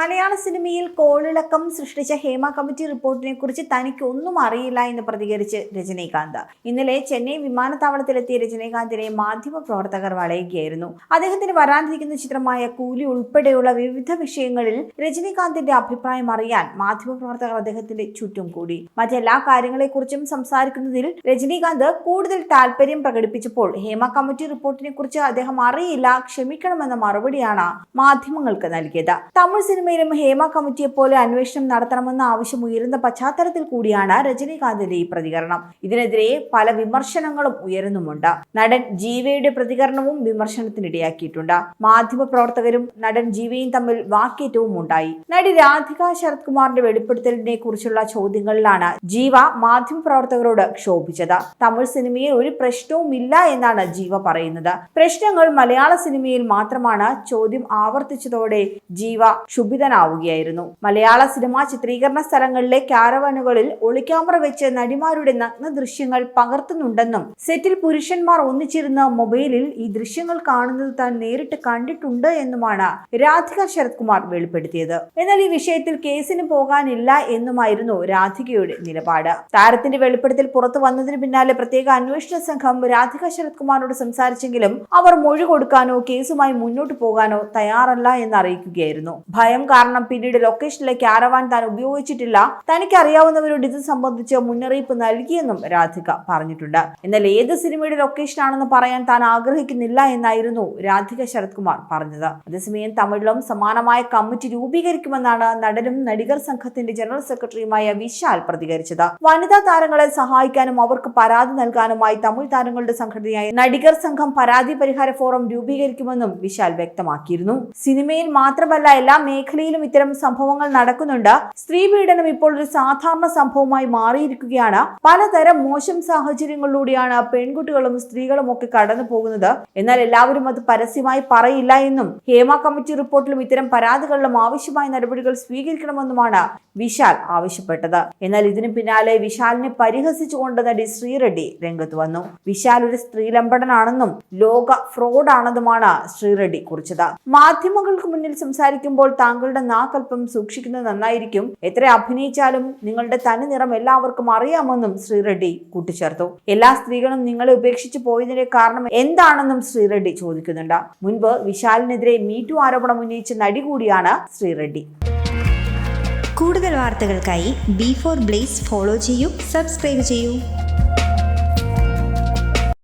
മലയാള സിനിമയിൽ കോളിളക്കം സൃഷ്ടിച്ച ഹേമ കമ്മിറ്റി റിപ്പോർട്ടിനെ കുറിച്ച് തനിക്ക് ഒന്നും അറിയില്ല എന്ന് പ്രതികരിച്ച് രജനീകാന്ത്. ഇന്നലെ ചെന്നൈ വിമാനത്താവളത്തിലെത്തിയ രജനീകാന്തിനെ മാധ്യമ പ്രവർത്തകർ വളയുകയായിരുന്നു അദ്ദേഹത്തിന് വരാനിരിക്കുന്ന ചിത്രമായ കൂലി ഉൾപ്പെടെയുള്ള വിവിധ വിഷയങ്ങളിൽ രജനീകാന്തിന്റെ അഭിപ്രായം അറിയാൻ മാധ്യമ പ്രവർത്തകർ അദ്ദേഹത്തിന്റെ ചുറ്റും കൂടി. മറ്റെല്ലാ കാര്യങ്ങളെക്കുറിച്ചും സംസാരിക്കുന്നതിൽ രജനീകാന്ത് കൂടുതൽ താല്പര്യം പ്രകടിപ്പിച്ചപ്പോൾ ഹേമ കമ്മിറ്റി റിപ്പോർട്ടിനെ കുറിച്ച് അദ്ദേഹം അറിയില്ല ക്ഷമിക്കണമെന്ന മറുപടിയാണ് മാധ്യമങ്ങൾക്ക് നൽകിയത്. തമിഴ് സിനിമയിലും ഹേമ കമ്മിറ്റിയെ പോലെ അന്വേഷണം നടത്തണമെന്ന ആവശ്യം ഉയരുന്ന പശ്ചാത്തലത്തിൽ കൂടിയാണ് രജനീകാന്തിന്റെ ഈ പ്രതികരണം. ഇതിനെതിരെ പല വിമർശനങ്ങളും ഉയരുന്നുമുണ്ട്. നടൻ ജീവയുടെ പ്രതികരണവും വിമർശനത്തിനിടയാക്കിയിട്ടുണ്ട്. മാധ്യമ പ്രവർത്തകരും നടൻ ജീവയും തമ്മിൽ വാക്കേറ്റവും ഉണ്ടായി. നടി രാധിക ശരത് കുമാറിന്റെ വെളിപ്പെടുത്തലിനെ കുറിച്ചുള്ള ചോദ്യങ്ങളിലാണ് ജീവ മാധ്യമ പ്രവർത്തകരോട് ക്ഷോഭിച്ചത്. തമിഴ് സിനിമയിൽ ഒരു പ്രശ്നവും ഇല്ല എന്നാണ് ജീവ പറയുന്നത്. പ്രശ്നങ്ങൾ മലയാള സിനിമയിൽ മാത്രമാണ് ചോദ്യം ആവർത്തിച്ചതോടെ ജീവ ക്ഷുഭിതനാവുകയായിരുന്നു മലയാള സിനിമാ ചിത്രീകരണ സ്ഥലങ്ങളിലെ ക്യാരവാനുകളിൽ ഒളിക്യാമറ വെച്ച് നടിമാരുടെ നഗ്ന ദൃശ്യങ്ങൾ പകർത്തുന്നുണ്ടെന്നും സെറ്റിൽ പുരുഷന്മാർ ഒന്നിച്ചിരുന്ന മൊബൈലിൽ ഈ ദൃശ്യങ്ങൾ കാണുന്നത് താൻ നേരിട്ട് കണ്ടിട്ടുണ്ട് എന്നുമാണ് രാധിക ശരത്കുമാർ വെളിപ്പെടുത്തിയത്. എന്നാൽ ഈ വിഷയത്തിൽ കേസിന് പോകാനില്ല എന്നുമായിരുന്നു രാധികയുടെ നിലപാട്. താരത്തിന്റെ വെളിപ്പെടുത്തൽ പുറത്തു വന്നതിന് പിന്നാലെ പ്രത്യേക അന്വേഷണ സംഘം രാധിക ശരത് കുമാറിനോട് സംസാരിച്ചെങ്കിലും അവർ മൊഴി കൊടുക്കാനോ കേസുമായി മുന്നോട്ട് പോകാനോ തയ്യാറല്ല എന്ന് അറിയിക്കുകയായിരുന്നു ഭയം കാരണം പിന്നീട് ലൊക്കേഷനിലെ ക്യാരവാൻ താൻ ഉപയോഗിച്ചിട്ടില്ല. തനിക്ക് അറിയാവുന്നവരോട് ഇത് സംബന്ധിച്ച് മുന്നറിയിപ്പ് നൽകിയെന്നും രാധിക പറഞ്ഞിട്ടുണ്ട്. എന്നാൽ ഏത് സിനിമയുടെ ലൊക്കേഷൻ ആണെന്ന് പറയാൻ താൻ ആഗ്രഹിക്കുന്നില്ല എന്നായിരുന്നു രാധിക ശരത് കുമാർ പറഞ്ഞത്. അതേസമയം തമിഴിലും സമാനമായ കമ്മിറ്റി രൂപീകരിക്കുമെന്നാണ് നടനും നടികർ സംഘത്തിന്റെ ജനറൽ സെക്രട്ടറിയുമായ വിശാൽ പ്രതികരിച്ചത്. വനിതാ താരങ്ങളെ സഹായിക്കാനും അവർക്ക് പരാതി നൽകാനുമായി തമിഴ് താരങ്ങളുടെ സംഘടനയായ നടികർ സംഘം പരാതി പരിഹാര ഫോറം രൂപീകരിക്കുമെന്നും വിശാൽ വ്യക്തമാക്കിയിരുന്നു. സിനിമയിൽ മാത്രമല്ല എല്ലാ മേഖലയിലും ഇത്തരം സംഭവങ്ങൾ നടക്കുന്നുണ്ട്. സ്ത്രീ പീഡനം ഇപ്പോൾ ഒരു സാധാരണ സംഭവമായി മാറിയിരിക്കുകയാണ്. പലതരം മോശം സാഹചര്യങ്ങളിലൂടെയാണ് പെൺകുട്ടികളും സ്ത്രീകളും ഒക്കെ കടന്നു പോകുന്നത്. എന്നാൽ എല്ലാവരും അത് പരസ്യമായി പറയില്ല എന്നും ഹേമ കമ്മിറ്റി റിപ്പോർട്ടിലും ഇത്തരം പരാതികളിലും ആവശ്യമായ നടപടികൾ സ്വീകരിക്കണമെന്നുമാണ് വിശാൽ ആവശ്യപ്പെട്ടത്. എന്നാൽ ഇതിനു പിന്നാലെ വിശാലിനെ പരിഹസിച്ചുകൊണ്ട് നടി ശ്രീറെഡ്ഡി രംഗത്ത് വന്നു. വിശാൽ ഒരു സ്ത്രീലമ്പടനാണെന്നും ലോക ഫ്രോഡാണെന്നുമാണ് ശ്രീറെഡ്ഡി കുറിച്ചത്. മാധ്യമങ്ങൾക്ക് മുന്നിൽ സംസാരിക്കുമ്പോൾ താങ്കളുടെ നാക്കൽപ്പം സൂക്ഷിക്കുന്നത് നന്നായിരിക്കും. എത്ര അഭിനയിച്ചാലും നിങ്ങളുടെ തനി നിറം എല്ലാവർക്കും അറിയാമെന്നും ശ്രീറെഡ്ഡി കൂട്ടിച്ചേർത്തു. എല്ലാ സ്ത്രീകളും നിങ്ങളെ ഉപേക്ഷിച്ച് പോയതിന്റെ കാരണം എന്താണെന്നും ശ്രീറെഡ്ഡി ചോദിക്കുന്നുണ്ട്. മുൻപ് വിശാലിനെതിരെ മീറ്റു ആരോപണം ഉന്നയിച്ച നടി കൂടിയാണ് ശ്രീറെഡ്ഡി കൂടുതൽ വാർത്തകൾക്കായി ബി ഫോർ ബ്ലേസ് ഫോളോ ചെയ്യൂ സബ്സ്ക്രൈബ് ചെയ്യൂ.